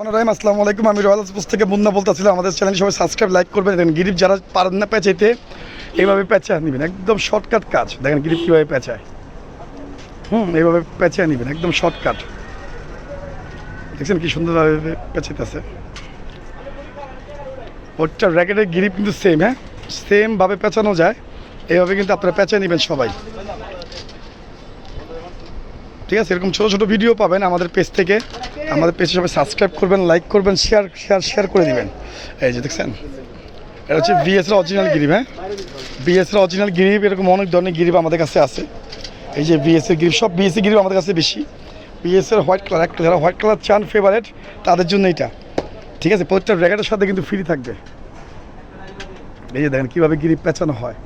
আসসালামু আলাইকুম। আমি রয়্যাল স্পোর্টস থেকে মুন্না বলতেছিলাম আমাদের চ্যানেল সবাই সাবস্ক্রাইব, লাইক করবেন। দেখেন, গিরিপ যারা পারেন না পেঁচাইতে, এইভাবে পেঁচা নেবেন। একদম শর্টকাট কাজ। দেখেন, গিরিপ কীভাবে পেঁচায়। হুম, এইভাবে পেঁচা নেবেন। একদম শর্টকাট। দেখছেন কি সুন্দরভাবে পেঁচাইতেছে। ওটা র্যাকেটের গিরিপ কিন্তু সেম হ্যাঁ? সেমভাবে পেঁচানো যায়। এইভাবে কিন্তু আপনারা পেঁচা নেবেন সবাই। ঠিক আছে এরকম ছোটো ছোটো ভিডিও পাবেন আমাদের পেজ থেকে। আমাদের পেজে সবাই সাবস্ক্রাইব করবেন লাইক করবেন শেয়ার শেয়ার শেয়ার করে দিবেন। এই যে দেখছেন এটা হচ্ছে বিএসের অরিজিনাল গিরিপ হ্যাঁ? বিএসের অরিজিনাল গিরিপ এরকম অনেক ধরনের গিরিপ আমাদের কাছে আছে। এই যে বিএসের গিরিপ সব বিএসসি গিরিপ আমাদের কাছে বেশি। বিএসের হোয়াইট কালার একটা যারা হোয়াইট কালার চান ফেভারেট তাদের জন্য এটা ঠিক আছে প্রত্যেকটা র্যাকেটের সাথে কিন্তু ফ্রি থাকবে। এই যে দেখেন কীভাবে গিরিপ পেঁচানো হয়।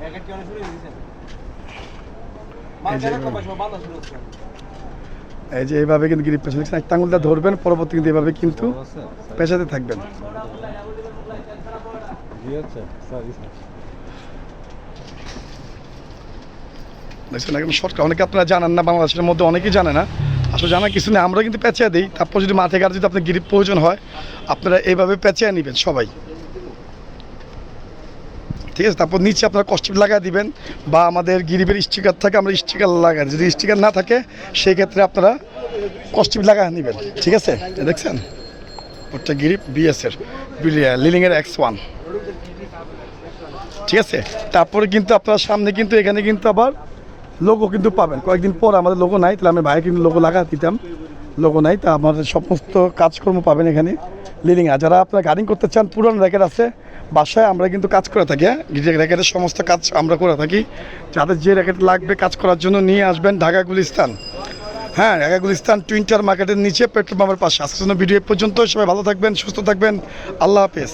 এই যে এই যে এইভাবে কিন্তু গিরিপ পেঁচানো দেখছেন একটা ধরবেন, পরবর্তী কিন্তু এইভাবে কিন্তু পেঁচাতে থাকবেন। দেখছেন, একদম শর্টকাট। অনেকে আপনারা জানেন না, বাংলাদেশের মধ্যে অনেকেই জানে না। আসলে জানা কিছু নেই, আমরা কিন্তু পেঁচিয়ে দিই। তারপর যদি মাঠে ঘাটে যদি আপনার গিরিপ প্রয়োজন হয়, আপনারা এইভাবে পেঁচিয়ে নেবেন সবাই। ঠিক আছে? তারপর নিচে আপনারা কস্টিপ লাগাই দিবেন বা আমাদের গিরিপের স্টিকার থাকে, আমরা স্টিকার লাগাই যদি স্টিকার না থাকে, সেই ক্ষেত্রে আপনারা কস্টিপ লাগা নেবেন। ঠিক আছে? দেখছেন? ওটা গিরিপ বিএসের লিলিংয়ের এক্স ওয়ান ঠিক আছে? তারপরে কিন্তু আপনার সামনে কিন্তু, এখানে কিন্তু আবার লোগো কিন্তু পাবেন। কয়েকদিন পর আমাদের লোগো নাই, তাহলে আমি ভাই কিন্তু লোগো লাগা দিতাম। লোগো নাই, তা আমাদের সমস্ত কাজকর্ম পাবেন এখানে। লিলিং আর যারা আপনারা গার্ডিং করতে চান, পুরান র্যাকেট আছে বাসায় আমরা কিন্তু কাজ করে থাকি হ্যাঁ? র্যাকেটের সমস্ত কাজ আমরা করে থাকি। যাদের যে র্যাকেট লাগবে কাজ করার জন্য নিয়ে আসবেন ঢাকা গুলিস্তান। হ্যাঁ ঢাকা গুলিস্তান টুইন্টার মার্কেটের নিচে, পেট্রোল পাম্পের পাশে। আজকের জন্য ভিডিও পর্যন্ত। সবাই ভালো থাকবেন, সুস্থ থাকবেন। আল্লাহ হাফেজ।